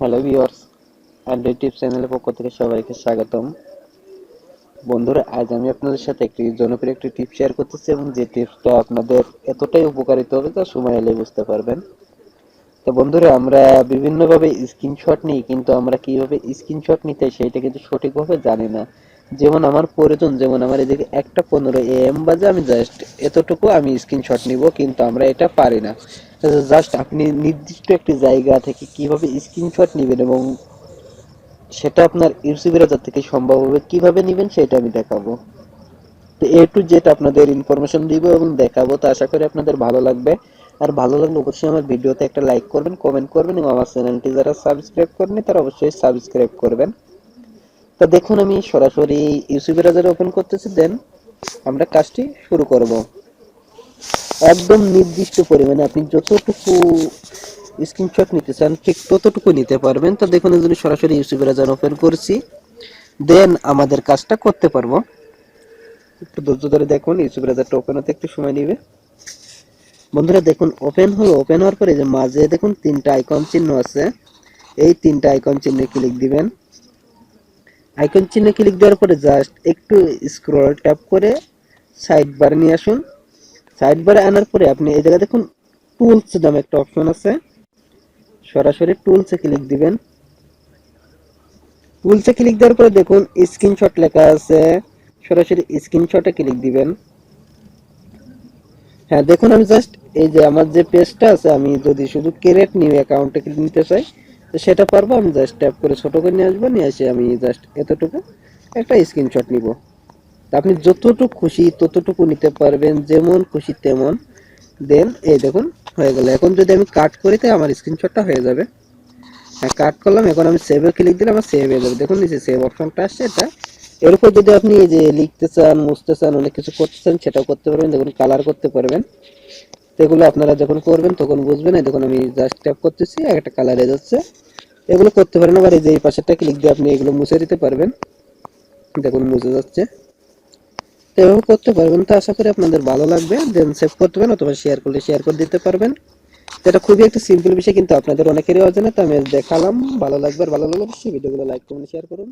Hello viewers Android tips চ্যানেলের পক্ষ থেকে সবাইকে স্বাগতম। বন্ধুরা, আজ আমি আপনাদের সাথে একটি জনপ্রিয় একটি টিপ শেয়ার করতেছি এবং যে টিপসটা আপনাদের এতটাই উপকারিত হবে তা সময় এলে বুঝতে পারবেন। তো বন্ধুরা, আমরা বিভিন্নভাবে স্ক্রিনশট নিই, কিন্তু আমরা কীভাবে স্ক্রিনশট নিতে সেইটা কিন্তু সঠিকভাবে জানি না। যেমন আমার প্রয়োজন, যেমন আমার এদিকে একটা পনেরো এম বাজে, আমি জাস্ট এতটুকু আমি স্ক্রিনশট নিব, কিন্তু আমরা এটা পারি না। জাস্ট আপনি নির্দিষ্ট একটি জায়গা থেকে কীভাবে স্ক্রিনশট নেবেন এবং সেটা আপনার ইউসি ব্রাউজার থেকে সম্ভব হবে, কীভাবে নেবেন সেটা আমি দেখাবো। তো এ টু জেড আপনাদের ইনফরমেশন দিব এবং দেখাবো, তো আশা করি আপনাদের ভালো লাগবে। আর ভালো লাগলে অবশ্যই আমার ভিডিওতে একটা লাইক করবেন কমেন্ট করবেন এবং আমার চ্যানেলটি যারা সাবস্ক্রাইব করেনি তারা অবশ্যই সাবস্ক্রাইব করবেন। তো দেখুন আমি সরাসরি ইউসি ব্রাউজারে ওপেন করতেছি দেন আমরা কাজটি শুরু করব। একদম নির্দিষ্ট পরিমাণে আপনি যতটুকু স্ক্রিনশট নিতে চান, ঠিক ততটুকু নিতে পারবেন। তো দেখুন, এই জন্য সরাসরি ইউসি ব্রাউজার ওপেন করছি। দেন আমাদের কাজটা করতে পারব। একটু ধৈর্য ধরে দেখুন ইউসি ব্রাউজারটা ওপেন হতে একটু সময় নেবে। বন্ধুরা, দেখুন ওপেন হলো ওপেন হওয়ার পরে যে মাঝে দেখুন, তিনটা আইকন চিহ্ন আছে। এই তিনটা আইকন চিহ্নে ক্লিক দিবেন। আইকন চিহ্নে ক্লিক দেওয়ার পরে জাস্ট একটু স্ক্রল ট্যাপ করে সাইড বারে নিয়ে আসুন। সাইড বারে আনার পরে আপনি এই জায়গায় দেখুন টুলস নামে একটা অপশন আছে। সরাসরি টুলসে ক্লিক দিবেন। টুলসে ক্লিক দেওয়ার পরে দেখুন স্ক্রিনশট লেখা আছে। সরাসরি স্ক্রিনশটে ক্লিক দিবেন। হ্যাঁ দেখুন আমি জাস্ট এই যে আমার যে পেজটা আছে, আমি যদি শুধু ক্রিয়েট নিউ অ্যাকাউন্টে ক্লিক নিতে চাই, তো সেটা পারব, আমি জাস্ট ট্যাপ করে ছোটো করে নিয়ে আসব, নিয়ে এসে আমি জাস্ট এতটুকু একটা স্ক্রিনশট নিব। আপনি যতটুকু খুশি ততটুকু নিতে পারবেন, যেমন খুশি তেমন। দেন এই দেখুন, হয়ে গেল। এখন যদি আমি কাট করি তাই আমার স্ক্রিনশটটা হয়ে যাবে। হ্যাঁ কাট করলাম, এখন আমি সেভে ক্লিক দিলে আমার সেভ হয়ে যাবে। দেখুন নিচে সেভ অপশনটা আসছে, এটা এর উপর যদি আপনি এই যে লিখতে চান, মুছতে চান, অনেক কিছু করতে চান, সেটাও করতে পারবেন। দেখুন কালার করতে পারবেন। এগুলো আপনারা যখন করবেন, তখন বুঝবেন। এই দেখুন, আমি জাস্ট ট্যাপ করতেছি একটা কালার হয়ে যাচ্ছে। এগুলো করতে পারেন, আবার এই যে এই পাশেরটা ক্লিক দিয়ে আপনি এগুলো মুছে দিতে পারবেন। দেখুন, মুছে যাচ্ছে। এভাবে করতে পারবেন। তো আশা করি আপনাদের ভালো লাগবে। দেন সেভ করতে পারেন অথবা শেয়ার করলে শেয়ার করে দিতে পারবেন। এটা খুবই একটা সিম্পল বিষয়, কিন্তু আপনাদের অনেকেরই অজানা, তো আমি দেখালাম। ভালো লাগবে আর ভালো লাগলে অবশ্যই ভিডিওগুলো লাইক করুন শেয়ার করুন।